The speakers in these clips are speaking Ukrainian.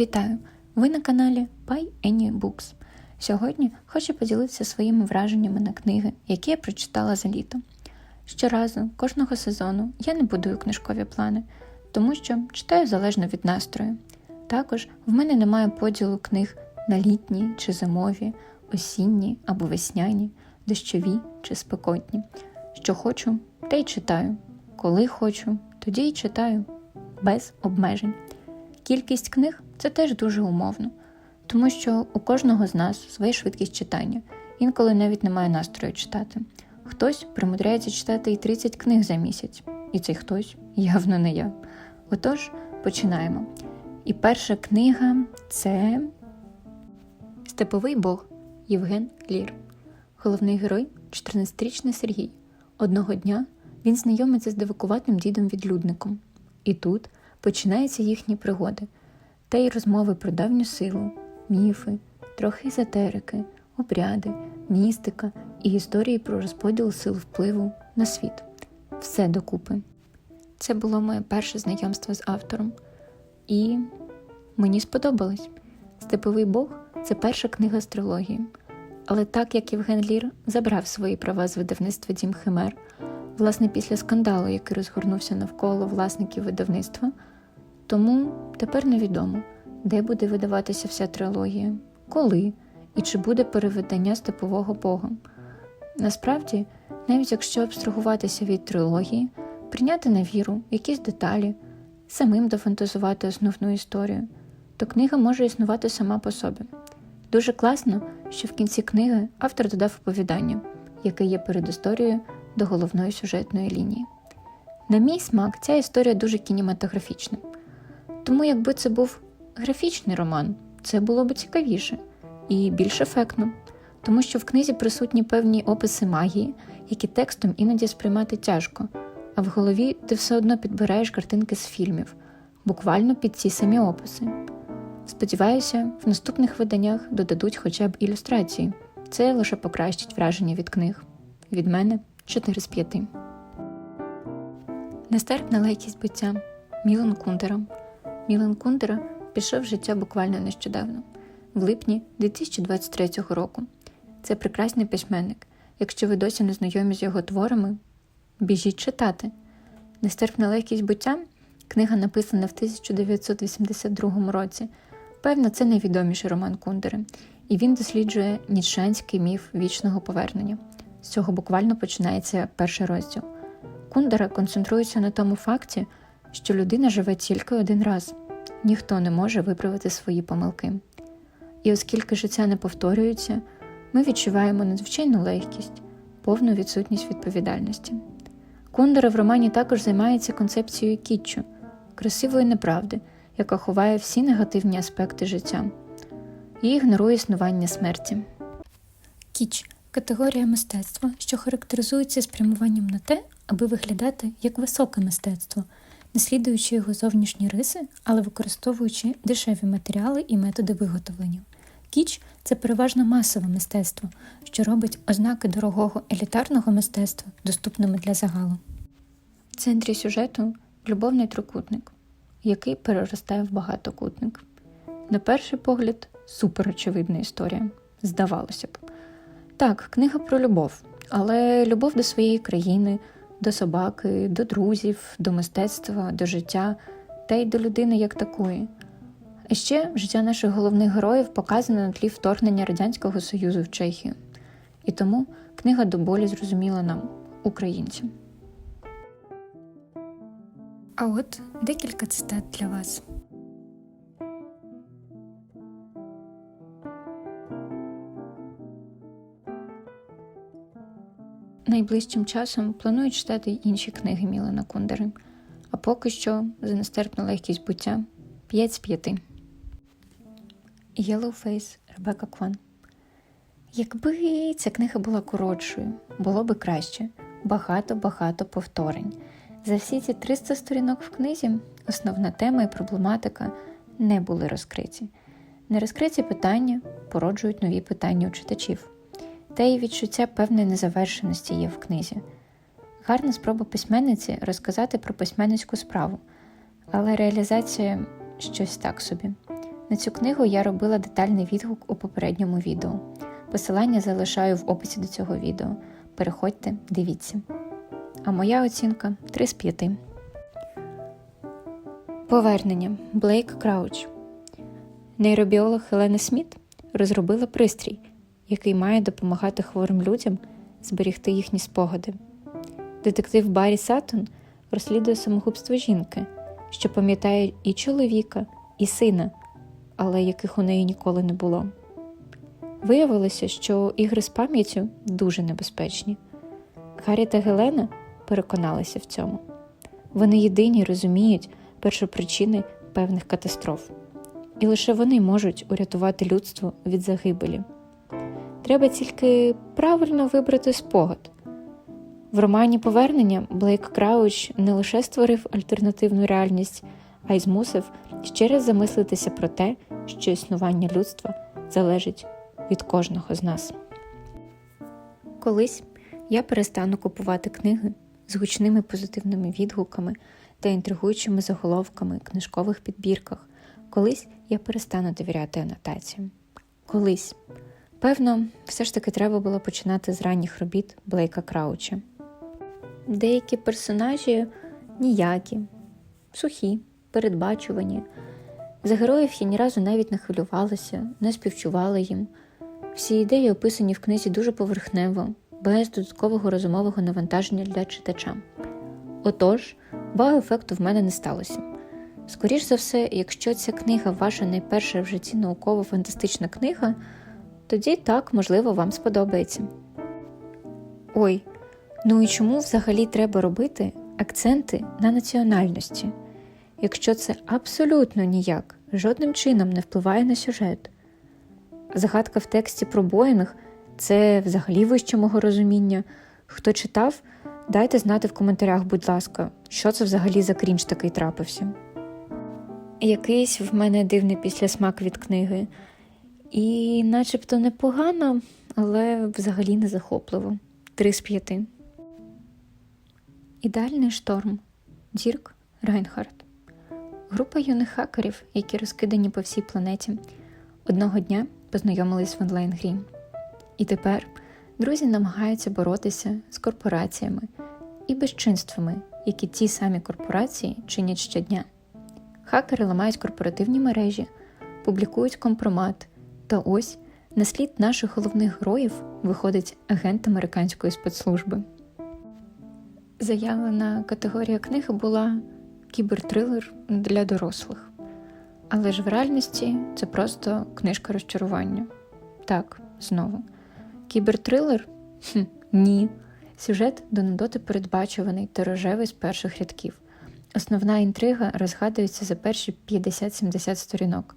Вітаю! Ви на каналі Buy Any Books. Сьогодні хочу поділитися своїми враженнями на книги, які я прочитала за літо. Щоразу, кожного сезону, я не будую книжкові плани, тому що читаю залежно від настрою. Також в мене немає поділу книг на літні чи зимові, осінні або весняні, дощові чи спекотні. Що хочу, те й читаю. Коли хочу, тоді й читаю, без обмежень. Кількість книг це теж дуже умовно, тому що у кожного з нас своя швидкість читання, інколи навіть немає настрою читати. Хтось примудряється читати і 30 книг за місяць, і цей хтось явно не я. Отож, починаємо. І перша книга це Степовий Бог Євген Лір. Головний герой 14-річний Сергій. Одного дня він знайомиться з дивакуватим дідом-відлюдником. І тут починаються їхні пригоди, та й розмови про давню силу, міфи, трохи езотерики, обряди, містика і історії про розподіл сил впливу на світ. Все докупи. Це було моє перше знайомство з автором, і мені сподобалось. Степовий Бог це перша книга з трилогії. Але так як Євген Лір забрав свої права з видавництва Дім Химер, власне, після скандалу, який розгорнувся навколо власників видавництва, тому тепер невідомо, де буде видаватися вся трилогія, коли і чи буде перевидання степового Бога. Насправді, навіть якщо абстрагуватися від трилогії, прийняти на віру якісь деталі, самим дофантазувати основну історію, то книга може існувати сама по собі. Дуже класно, що в кінці книги автор додав оповідання, яке є передісторією до головної сюжетної лінії. На мій смак, ця історія дуже кінематографічна. Тому, якби це був графічний роман, це було б цікавіше і більш ефектно, тому що в книзі присутні певні описи магії, які текстом іноді сприймати тяжко, а в голові ти все одно підбираєш картинки з фільмів, буквально під ці самі описи. Сподіваюся, в наступних виданнях додадуть хоча б ілюстрації. Це лише покращить враження від книг. Від мене 4 з 5. Нестерпна легкість буття Мілан Кундера. Мілан Кундера пішов в життя буквально нещодавно, в липні 2023 року. Це прекрасний письменник. Якщо ви досі не знайомі з його творами, біжіть читати. Нестерпна легкість буття книга написана в 1982 році. Певно, це найвідоміший роман Кундери, і він досліджує нічанський міф вічного повернення. З цього буквально починається перший розділ. Кундера концентрується на тому факті, що людина живе тільки один раз, ніхто не може виправити свої помилки. І оскільки життя не повторюється, ми відчуваємо надзвичайну легкість, повну відсутність відповідальності. Кундера в романі також займається концепцією кітчу, красивої неправди, яка ховає всі негативні аспекти життя і ігнорує існування смерті. Кіч категорія мистецтва, що характеризується спрямуванням на те, аби виглядати як високе мистецтво, не слідуючи його зовнішні риси, але використовуючи дешеві матеріали і методи виготовлення. Кіч це переважно масове мистецтво, що робить ознаки дорогого елітарного мистецтва доступними для загалу. В центрі сюжету любовний трикутник, який переростає в багатокутник. На перший погляд, суперочевидна історія, здавалося б. Так, книга про любов, але любов до своєї країни, до собаки, до друзів, до мистецтва, до життя та й до людини як такої. А ще життя наших головних героїв показане на тлі вторгнення Радянського Союзу в Чехію. І тому книга до болі зрозуміла нам, українцям. А от декілька цитат для вас. Найближчим часом планую читати інші книги Мілана Кундери, а поки що за нестерпну легкість буття 5 з 5. Yellowface Ребека Кван. Якби ця книга була коротшою, було би краще. Багато-багато повторень. За всі ці 300 сторінок в книзі основна тема і проблематика не були розкриті. Нерозкриті питання породжують нові питання у читачів, та й відчуття певної незавершеності є в книзі. Гарна спроба письменниці розказати про письменницьку справу, але реалізація щось так собі. На цю книгу я робила детальний відгук у попередньому відео. Посилання залишаю в описі до цього відео. Переходьте, дивіться. А моя оцінка 3 з 5. Повернення Блейк Крауч. Нейробіолог Хелена Сміт розробила пристрій, який має допомагати хворим людям зберігти їхні спогади. Детектив Баррі Саттон розслідує самогубство жінки, що пам'ятає і чоловіка, і сина, але яких у неї ніколи не було. Виявилося, що ігри з пам'яттю дуже небезпечні. Гаррі та Гелена переконалися в цьому. Вони єдині розуміють першопричини певних катастроф, і лише вони можуть урятувати людство від загибелі. Треба тільки правильно вибрати спогад. В романі Повернення Блейк Крауч не лише створив альтернативну реальність, а й змусив ще раз замислитися про те, що існування людства залежить від кожного з нас. Колись я перестану купувати книги з гучними позитивними відгуками та інтригуючими заголовками книжкових підбірках. Колись я перестану довіряти анотаціям. Колись. Певно, все ж таки треба було починати з ранніх робіт Блейка Крауча. Деякі персонажі ніякі, сухі, передбачувані. За героїв я ні разу навіть не хвилювалася, не співчувала їм. Всі ідеї описані в книзі дуже поверхнево, без додаткового розумового навантаження для читача. Отож, вау-ефекту в мене не сталося. Скоріш за все, якщо ця книга ваша найперша в житті науково-фантастична книга, тоді так, можливо, вам сподобається. Ой, ну і чому взагалі треба робити акценти на національності, якщо це абсолютно ніяк, жодним чином не впливає на сюжет? Загадка в тексті про Боїнг це взагалі вище мого розуміння. Хто читав, дайте знати в коментарях, будь ласка, що це взагалі за крінж такий трапився. Якийсь в мене дивний післясмак від книги, і начебто непогано, але взагалі не захопливо. Три з п'яти. Ідеальний шторм. Дірк Райнхард. Група юних хакерів, які розкидані по всій планеті, одного дня познайомились в онлайн-грі. І тепер друзі намагаються боротися з корпораціями і безчинствами, які ті самі корпорації чинять щодня. Хакери ламають корпоративні мережі, публікують компромат, та ось на слід наших головних героїв виходить агент американської спецслужби. Заявлена категорія книги була кібертрилер для дорослих. Але ж в реальності це просто книжка розчарування. Так, знову. Кібертрилер? Хм, Ні. Сюжет до нудоти передбачуваний та рожевий з перших рядків. Основна інтрига розгадується за перші 50-70 сторінок.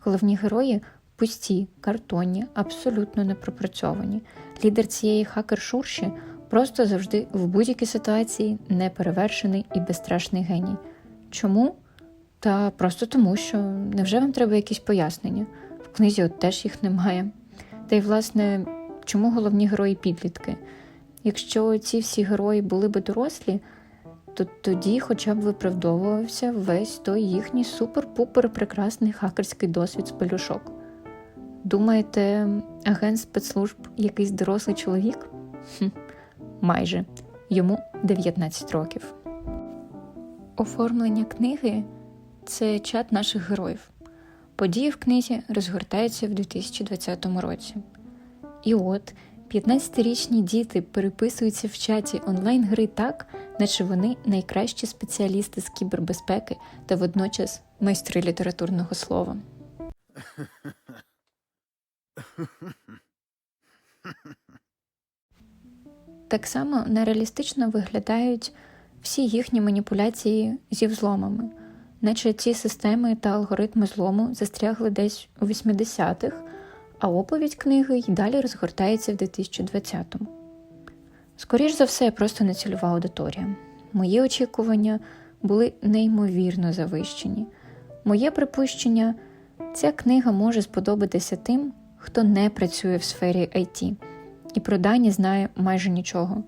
Головні герої пусті, картонні, абсолютно непропрацьовані. Лідер цієї хакер-шурші просто завжди в будь-якій ситуації неперевершений і безстрашний геній. Чому? Та просто тому, що невже вам треба якісь пояснення? В книзі от теж їх немає. Та й, власне, чому головні герої підлітки? Якщо ці всі герої були би дорослі, то тоді хоча б виправдовувався весь той їхній супер-пупер прекрасний хакерський досвід з пелюшок. Думаєте, агент спецслужб якийсь дорослий чоловік? Хм, Майже йому 19 років. Оформлення книги це чат наших героїв. Події в книзі розгортаються в 2020 році. І от 15-річні діти переписуються в чаті онлайн-гри так, наче вони найкращі спеціалісти з кібербезпеки та водночас майстри літературного слова. Так само нереалістично виглядають всі їхні маніпуляції зі взломами, наче ці системи та алгоритми злому застрягли десь у 80-х, а оповідь книги й далі розгортається в 2020-му. Скоріш за все, просто нецільова аудиторія. Мої очікування були неймовірно завищені. Моє припущення, ця книга може сподобатися тим, хто не працює в сфері IT і про Дані знає майже нічого.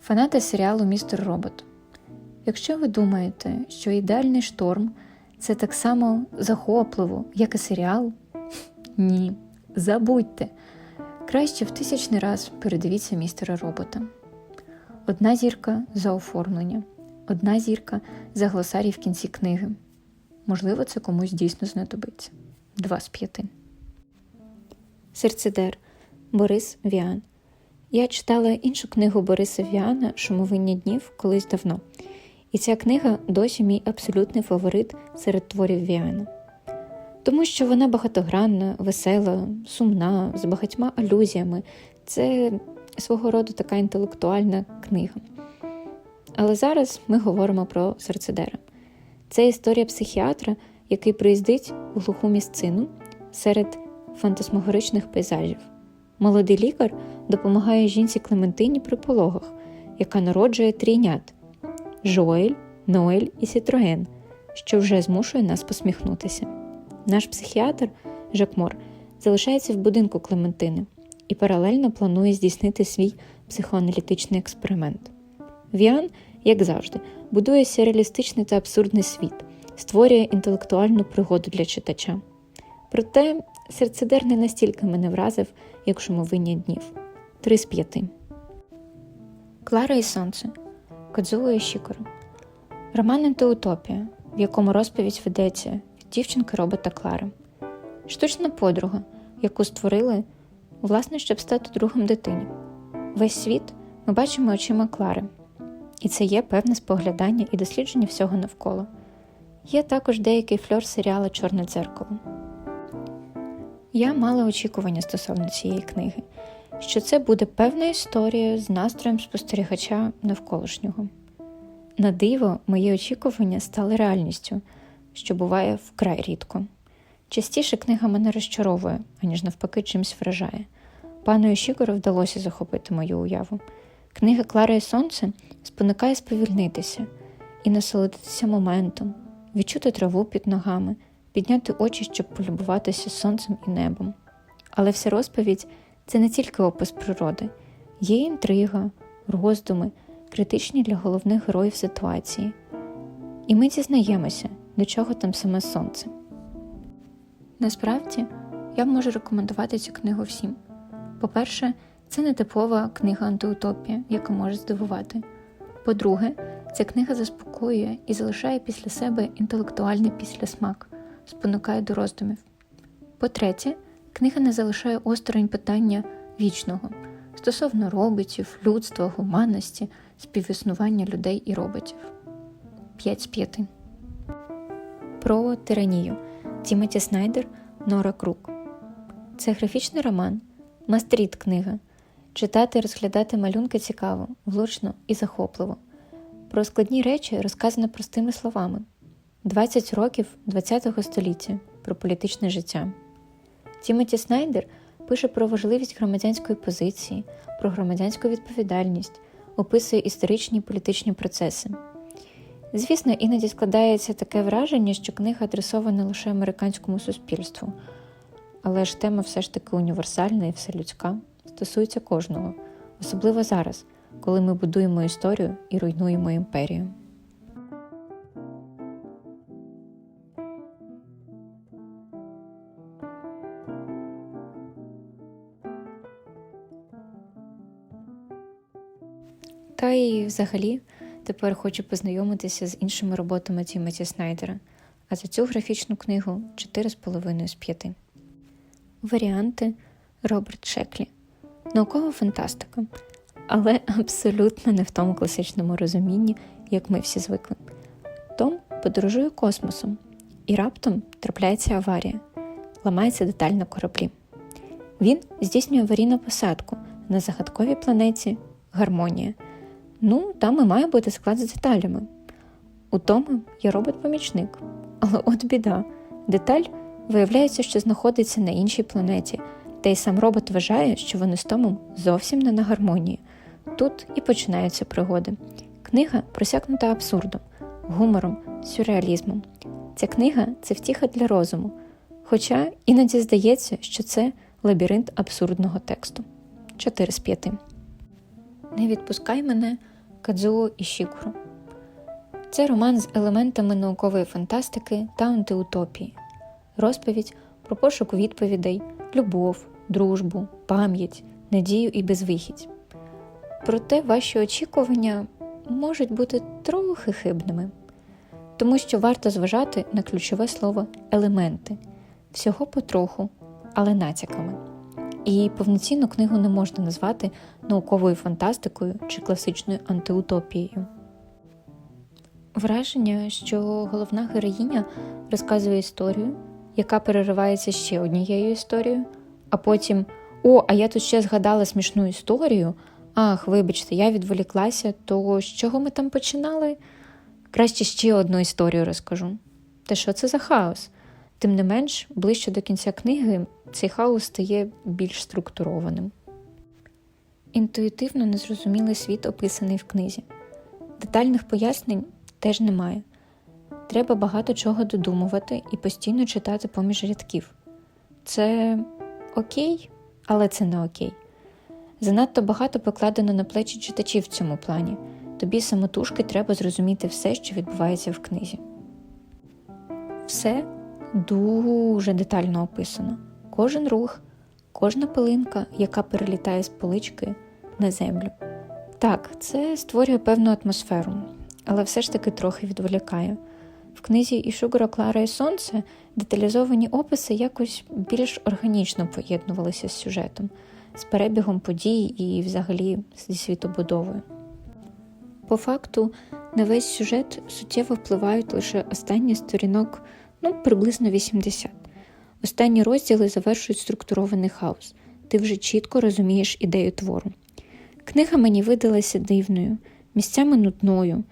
Фанати серіалу Містер Робот. Якщо ви думаєте, що ідеальний шторм Це так само захопливо, як і серіал? Ні, забудьте. Краще в тисячний раз передивіться містера робота. Одна зірка за оформлення, одна зірка за глосарій в кінці книги. Можливо, це комусь дійсно знадобиться. Два з п'яти. Серцедер Борис Віан. Я читала іншу книгу Бориса Віана Шумовиння днів колись давно. І ця книга досі мій абсолютний фаворит серед творів Віана. Тому що вона багатогранна, весела, сумна, з багатьма алюзіями. Це свого роду така інтелектуальна книга. Але зараз ми говоримо про серцедера. Це історія психіатра, який приїздить у глуху місцину серед фантасмагоричних пейзажів. Молодий лікар допомагає жінці Клементині при пологах, яка народжує трійнят Жоель, Ноель і Сітроен, що вже змушує нас посміхнутися. Наш психіатр Жакмор залишається в будинку Клементини і паралельно планує здійснити свій психоаналітичний експеримент. Віан, як завжди, будує сюрреалістичний та абсурдний світ, створює інтелектуальну пригоду для читача. Проте серцедер не настільки мене вразив, як шумовиння днів. Три з п'яти. Клара і Сонце Кадзуо Ішікоро. Роман антиутопія, в якому розповідь ведеться дівчинки робота Клари. Штучна подруга, яку створили, власне, щоб стати другом дитині. Весь світ ми бачимо очима Клари, і це є певне споглядання і дослідження всього навколо. Є також деякий фльор серіала Чорне дзеркало. Я мала очікування стосовно цієї книги, що це буде певна історія з настроєм спостерігача навколишнього. На диво, мої очікування стали реальністю, що буває вкрай рідко. Частіше книга мене розчаровує, аніж навпаки чимсь вражає. Пану Ішігору вдалося захопити мою уяву. Книга Клара і Сонце спонукає сповільнитися і насолодитися моментом, відчути траву під ногами, підняти очі, щоб полюбуватися сонцем і небом. Але вся розповідь це не тільки опис природи, є інтрига, роздуми, критичні для головних героїв ситуації. І ми дізнаємося, до чого там саме сонце. Насправді, я можу рекомендувати цю книгу всім. По-перше, це не типова книга антиутопія, яка може здивувати. По-друге, ця книга заспокоює і залишає після себе інтелектуальний післясмак, спонукає до роздумів. По-третє, книга не залишає осторонь питання вічного стосовно роботів, людства, гуманності, співіснування людей і роботів. 5 з 5. Про тиранію Тімоті Снайдер Нора Крук. Це графічний роман, мастріт книга. Читати і розглядати малюнки цікаво, влучно і захопливо. Про складні речі розказано простими словами: 20 років ХХ століття про політичне життя. Тімоті Снайдер пише про важливість громадянської позиції, про громадянську відповідальність, описує історичні і політичні процеси. Звісно, іноді складається таке враження, що книга адресована лише американському суспільству, але ж тема все ж таки універсальна і вселюдська, стосується кожного, особливо зараз, коли ми будуємо історію і руйнуємо імперію. Та і взагалі тепер хочу познайомитися з іншими роботами Тімоті Снайдера, а за цю графічну книгу 4,5 з 5. Варіанти Роберт Шеклі. Наукова фантастика, але абсолютно не в тому класичному розумінні, як ми всі звикли. Том подорожує космосом, і раптом трапляється аварія, ламається деталь на кораблі. Він здійснює аварійну посадку на загадковій планеті Гармонія. Ну, там і має бути склад з деталями. У Тома є робот-помічник. Але от біда, деталь виявляється, що знаходиться на іншій планеті, та й сам робот вважає, що вони з Томом зовсім не на гармонії. Тут і починаються пригоди. Книга просякнута абсурдом, гумором, сюрреалізмом. Ця книга це втіха для розуму, хоча іноді здається, що це лабіринт абсурдного тексту. 4 з 5. Не відпускай мене Кадзуо Ішікуру. Це роман з елементами наукової фантастики та антиутопії, розповідь про пошук відповідей, любов, дружбу, пам'ять, надію і безвихідь. Проте ваші очікування можуть бути трохи хибними, тому що варто зважати на ключове слово елементи всього потроху, але натяками. І повноцінну книгу не можна назвати науковою фантастикою чи класичною антиутопією. Враження, що головна героїня розказує історію, яка переривається ще однією історією, а потім О, а я тут ще згадала смішну історію. Ах, вибачте, я відволіклася, то з чого ми там починали? Краще ще одну історію розкажу. Та що це за хаос? Тим не менш, ближче до кінця книги цей хаос стає більш структурованим. Інтуїтивно незрозумілий світ описаний в книзі. Детальних пояснень теж немає. Треба багато чого додумувати і постійно читати поміж рядків. Це окей, але це не окей. Занадто багато покладено на плечі читачів в цьому плані. Тобі самотужки треба зрозуміти все, що відбувається в книзі. Все дуже детально описано. Кожен рух, кожна пилинка, яка перелітає з полички на землю. Так, це створює певну атмосферу, але все ж таки трохи відволікає. В книзі Ішугуро Клара і Сонце деталізовані описи якось більш органічно поєднувалися з сюжетом, з перебігом подій і взагалі зі світобудовою. По факту, на весь сюжет суттєво впливають лише останні сторінок, ну, приблизно 80. Останні розділи завершують структурований хаос. Ти вже чітко розумієш ідею твору. Книга мені видалася дивною, місцями нудною.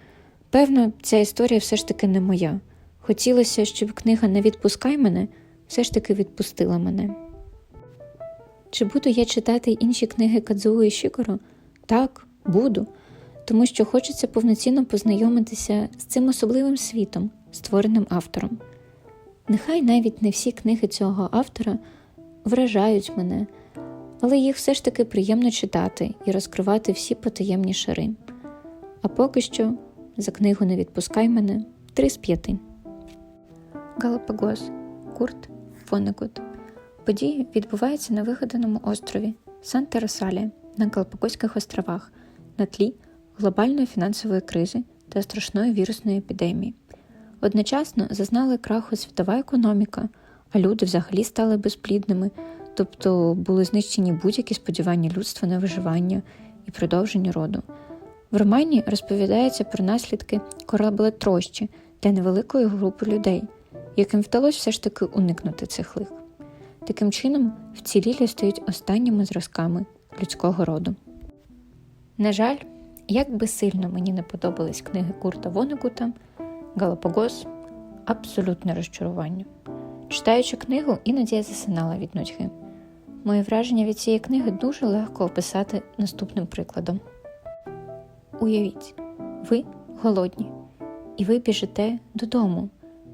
Певно, ця історія все ж таки не моя. Хотілося, щоб книга не відпускай мене, все ж таки відпустила мене. Чи буду я читати інші книги Кадзуо і Шікоро? Так, буду, тому що хочеться повноцінно познайомитися з цим особливим світом, створеним автором. Нехай навіть не всі книги цього автора вражають мене, але їх все ж таки приємно читати і розкривати всі потаємні шари. А поки що за книгу не відпускай мене три з п'яти. Галапагос Курт Фонегут. Події відбуваються на вигаданому острові Санта Росалія на Галапагоських островах на тлі глобальної фінансової кризи та страшної вірусної епідемії. Одночасно зазнали краху світова економіка, а люди взагалі стали безплідними, тобто були знищені будь-які сподівання людства на виживання і продовження роду. В романі розповідається про наслідки кораблетрощі для невеликої групи людей, яким вдалося все ж таки уникнути цих лих. Таким чином, вцілілі стають останніми зразками людського роду. На жаль, як би сильно мені не подобались книги Курта Вонегута, Галапагос абсолютне розчарування. Читаючи книгу, іноді я засинала від нудьги. Моє враження від цієї книги дуже легко описати наступним прикладом. Уявіть, ви голодні, і ви біжите додому.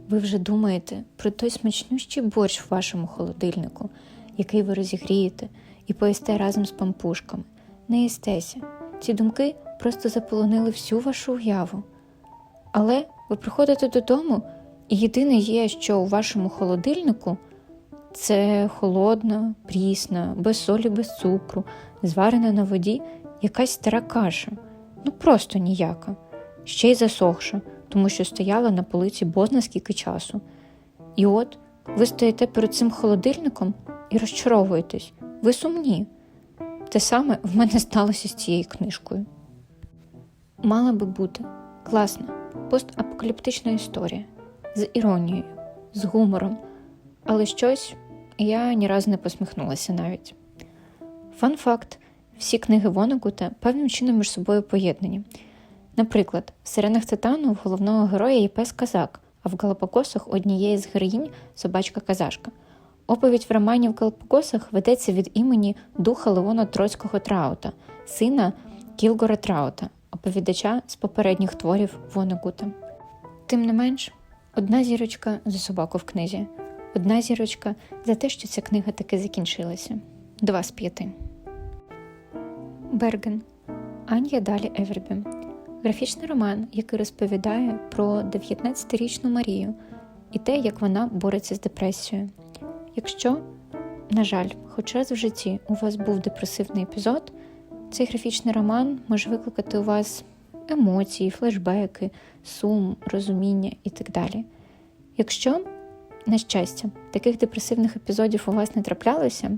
Ви вже думаєте про той смачнющий борщ в вашому холодильнику, який ви розігрієте і поїсте разом з пампушками. Не їстеся. Ці думки просто заполонили всю вашу уяву. Але ви приходите додому, і єдине є, що у вашому холодильнику це холодна, прісна, без солі, без цукру, зварена на воді якась стара каша. Ну просто ніяка, ще й засохша, тому що стояла на полиці бозна скільки часу. І от ви стоїте перед цим холодильником і розчаровуєтесь, ви сумні. Те саме в мене сталося з цією книжкою. Мала би бути класна постапокаліптична історія з іронією, з гумором, але щось я ні разу не посміхнулася навіть. Фан факт: всі книги Вонегута певним чином між собою поєднані. Наприклад, в сиренах титану в головного героя є пес казак, а в Галапагосах однієї з героїнь собачка казашка. Оповідь в романі в Галапагосах ведеться від імені духа Леона Троцького Траута, сина Кілгора Траута, оповідача з попередніх творів Вонегута. Тим не менш, одна зірочка за собаку в книзі, одна зірочка за те, що ця книга таки закінчилася. Два з п'яти. Берген. Ан'я Далі Евербі. Графічний роман, який розповідає про 19-річну Марію і те, як вона бореться з депресією. Якщо, на жаль, хоч раз в житті у вас був депресивний епізод, цей графічний роман може викликати у вас емоції, флешбеки, сум, розуміння і так далі. Якщо, на щастя, таких депресивних епізодів у вас не траплялося,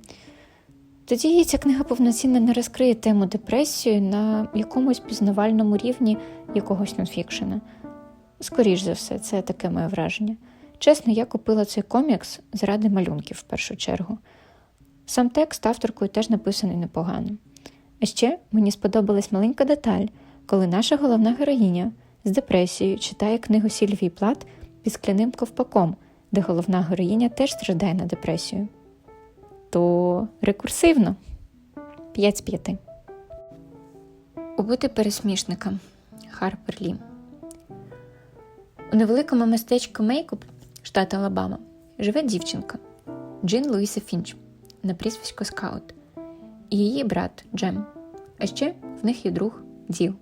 тоді ця книга повноцінно не розкриє тему депресії на якомусь пізнавальному рівні якогось нонфікшена. Скоріш за все, це таке моє враження. Чесно, я купила цей комікс заради малюнків в першу чергу. Сам текст авторкою теж написаний непогано. А ще мені сподобалась маленька деталь, коли наша головна героїня з депресією читає книгу Сільвії Плат під скляним ковпаком, де головна героїня теж страждає на депресію. То рекурсивно 5 з 5. Убити пересмішника Харпер Лі. У невеликому містечку Мейкоп, штат Алабама, живе дівчинка Джин Луїса Фінч на прізвисько Скаут і її брат Джем. А ще в них є друг Діл.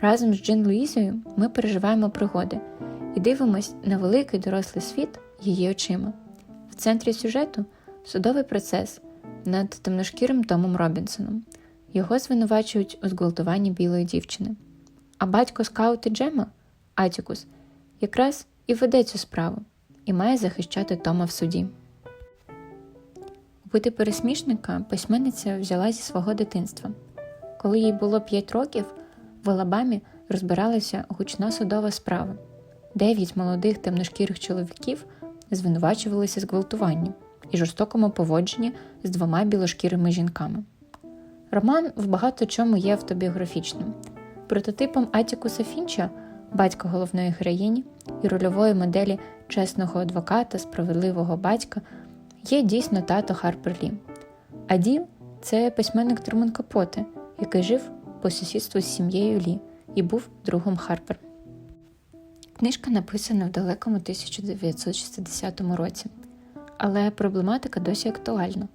Разом з Джин Луїзою ми переживаємо пригоди і дивимось на великий дорослий світ її очима. В центрі сюжету судовий процес над темношкірим Томом Робінсоном. Його звинувачують у зґвалтуванні білої дівчини. А батько скаути Джема, Атікус, якраз і веде цю справу і має захищати Тома в суді. Убити пересмішника письменниця взяла зі свого дитинства. Коли їй було 5 років, в Алабамі розбиралася гучна судова справа. Дев'ять молодих темношкірих чоловіків звинувачувалися зґвалтуванням і жорстокому поводженні з двома білошкірими жінками. Роман в багато чому є автобіографічним. Прототипом Атікуса Фінча, батька головної героїні і рольової моделі чесного адвоката, справедливого батька, є дійсно тато Харпер Лі. А Діл це письменник Труман Капоте, який жив по сусідству з сім'єю Лі і був другом Харпер. Книжка написана в далекому 1960 році, але проблематика досі актуальна: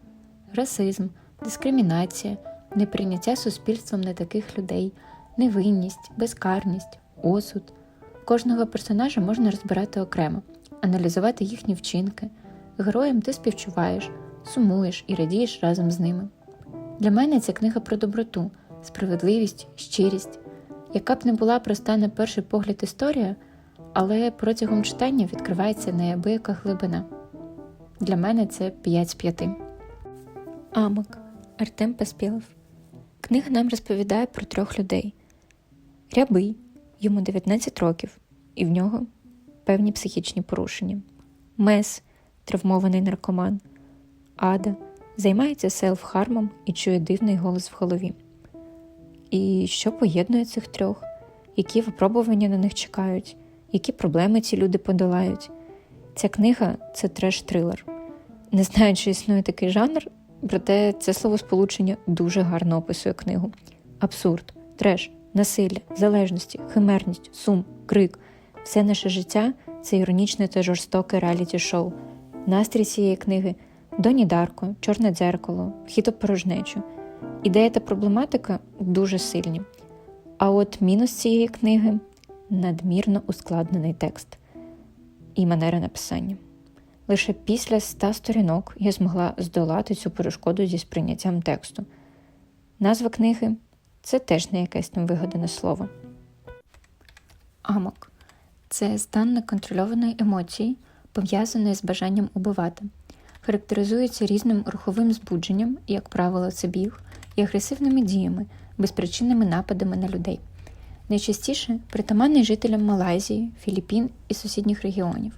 расизм, дискримінація, неприйняття суспільством не таких людей, невинність, безкарність, осуд. Кожного персонажа можна розбирати окремо, аналізувати їхні вчинки. Героям ти співчуваєш, сумуєш і радієш разом з ними. Для мене ця книга про доброту, справедливість, щирість, яка б не була проста на перший погляд історія, але протягом читання відкривається неабияка глибина. Для мене це 5 з 5. Амок Артем Паспілов. Книга нам розповідає про трьох людей: Рябий, йому 19 років, і в нього певні психічні порушення. Мес травмований наркоман. Ада займається селф-хармом і чує дивний голос в голові. І що поєднує цих трьох? Які випробування на них чекають, які проблеми ці люди подолають? Ця книга це треш-трилер. Не знаю, чи існує такий жанр, проте це словосполучення дуже гарно описує книгу: абсурд, треш, насилля, залежності, химерність, сум, крик все наше життя це іронічне та жорстоке реаліті-шоу. Настрій цієї книги Доні Дарко, Чорне дзеркало, Хід об порожнечу. Ідея та проблематика дуже сильні. А от мінус цієї книги надмірно ускладнений текст і манера написання. Лише після ста сторінок я змогла здолати цю перешкоду зі сприйняттям тексту. Назва книги це теж не якесь там вигадане слово. Амок це стан неконтрольованої емоції, пов'язаний з бажанням убивати, характеризується різним руховим збудженням, як правило, це біг, і агресивними діями, безпричинними нападами на людей. Найчастіше притаманний жителям Малайзії, Філіппін і сусідніх регіонів.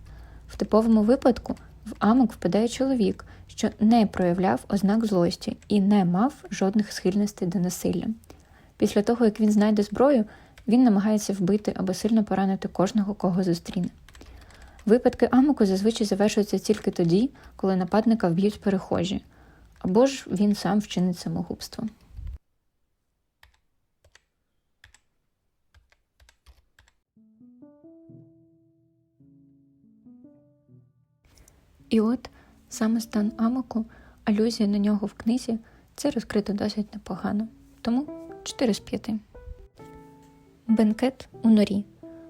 В типовому випадку в амок впадає чоловік, що не проявляв ознак злості і не мав жодних схильностей до насилля. Після того, як він знайде зброю, він намагається вбити або сильно поранити кожного, кого зустріне. Випадки амоку зазвичай завершуються тільки тоді, коли нападника вб'ють перехожі, або ж він сам вчинить самогубство. І от саме стан амоку, алюзія на нього в книзі це розкрито досить непогано. Тому 4 з 5. Бенкет у норі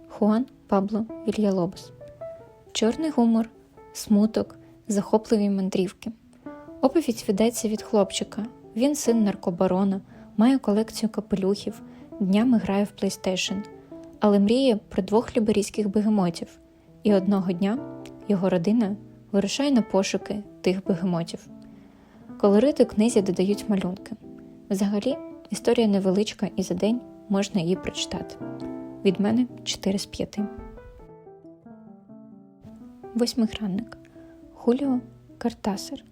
Хуан Пабло Вільялобос. Чорний гумор, смуток, захопливі мандрівки. Оповідь ведеться від хлопчика. Він син наркобарона, має колекцію капелюхів, днями грає в PlayStation, але мріє про двох ліберійських бегемотів. І одного дня його родина вирушає на пошуки тих бегемотів. Колорити книзі додають малюнки. Взагалі, історія невеличка і за день можна її прочитати. Від мене 4 з 5. Восьмигранник Хуліо Картасер.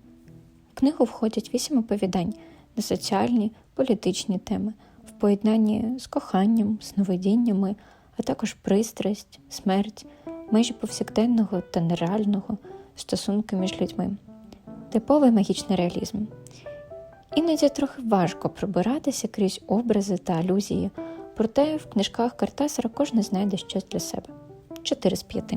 В книгу входять вісім оповідань на соціальні, політичні теми, в поєднанні з коханням, сновидіннями, а також пристрасть, смерть, межі повсякденного та нереального, стосунки між людьми. Типовий магічний реалізм. Іноді трохи важко пробиратися крізь образи та алюзії, проте в книжках Картасера кожен знайде щось для себе. 4 з 5.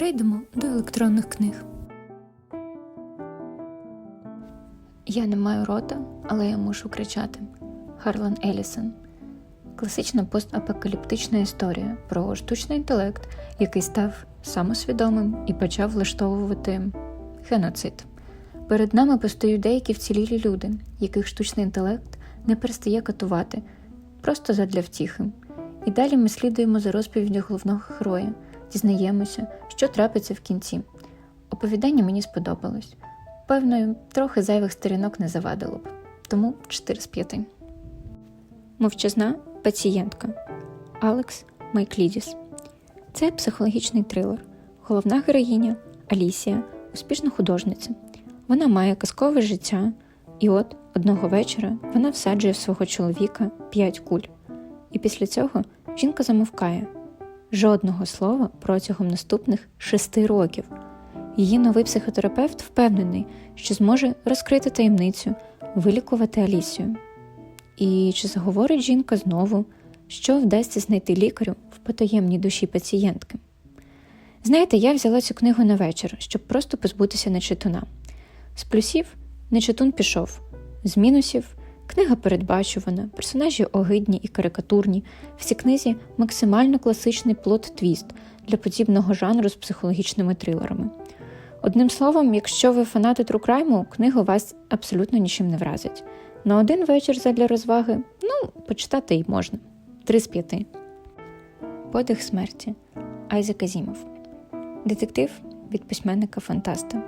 Перейдемо до електронних книг. Я не маю рота, але я мушу кричати. Харлан Елісон. Класична постапокаліптична історія про штучний інтелект, який став самосвідомим і почав влаштовувати геноцид. Перед нами постають деякі вцілілі люди, яких штучний інтелект не перестає катувати, просто задля втіхи. І далі ми слідуємо за розповіддю головного героя, дізнаємося, що трапиться в кінці. Оповідання мені сподобалось. Певно, трохи зайвих сторінок не завадило б, тому 4 з 5. Мовчазна пацієнтка Алекс Майклідіс. Це психологічний трилер. Головна героїня Алісія, успішна художниця. Вона має казкове життя, і от одного вечора вона всаджує в свого чоловіка п'ять куль. І після цього жінка замовкає жодного слова протягом наступних шести років. Її новий психотерапевт впевнений, що зможе розкрити таємницю, вилікувати Алісію. І чи заговорить жінка знову, що вдасться знайти лікарю в потаємній душі пацієнтки? Знаєте, я взяла цю книгу на вечір, щоб просто позбутися нечитуна. З плюсів нечитун пішов, з мінусів книга передбачувана, персонажі огидні і карикатурні. В цій книзі максимально класичний плот-твіст для подібного жанру з психологічними трилерами. Одним словом, якщо ви фанати трукрайму, книга вас абсолютно нічим не вразить. На один вечір задля розваги, ну, почитати й можна. Три з п'яти. Подих смерті Айзек Азімов. Детектив від письменника Фантаста.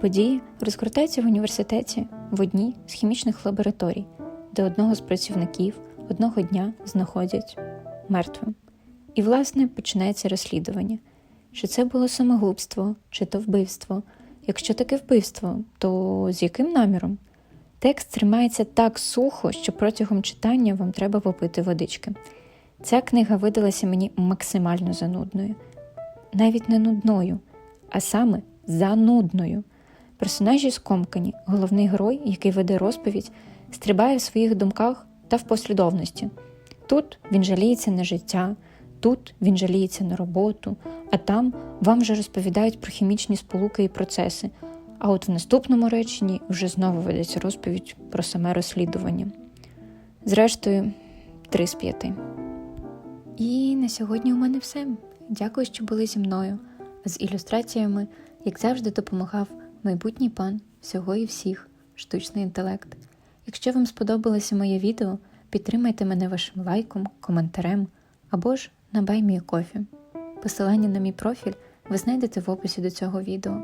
Події розгортаються в університеті в одній з хімічних лабораторій, де одного з працівників одного дня знаходять мертвим. І, власне, починається розслідування. Чи це було самогубство, чи то вбивство? Якщо таке вбивство, то з яким наміром? Текст тримається так сухо, що протягом читання вам треба попити водички. Ця книга видалася мені максимально занудною, навіть не нудною, а саме занудною. Персонажі скомкані, головний герой, який веде розповідь, стрибає в своїх думках та в послідовності. Тут він жаліється на життя, тут він жаліється на роботу, а там вам вже розповідають про хімічні сполуки і процеси. А от в наступному реченні вже знову ведеться розповідь про саме розслідування. Зрештою, 3 з 5. І на сьогодні у мене все. Дякую, що були зі мною. З ілюстраціями, як завжди, допомагав майбутній пан всього і всіх, штучний інтелект. Якщо вам сподобалося моє відео, підтримайте мене вашим лайком, коментарем або ж на BuyMeACoffee. Посилання на мій профіль ви знайдете в описі до цього відео.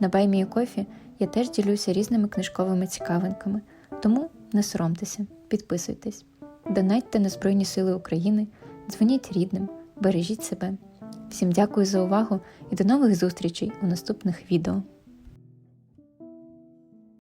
На BuyMeACoffee я теж ділюся різними книжковими цікавинками, тому не соромтеся, підписуйтесь, донатьте на Збройні Сили України, дзвоніть рідним, бережіть себе. Всім дякую за увагу і до нових зустрічей у наступних відео.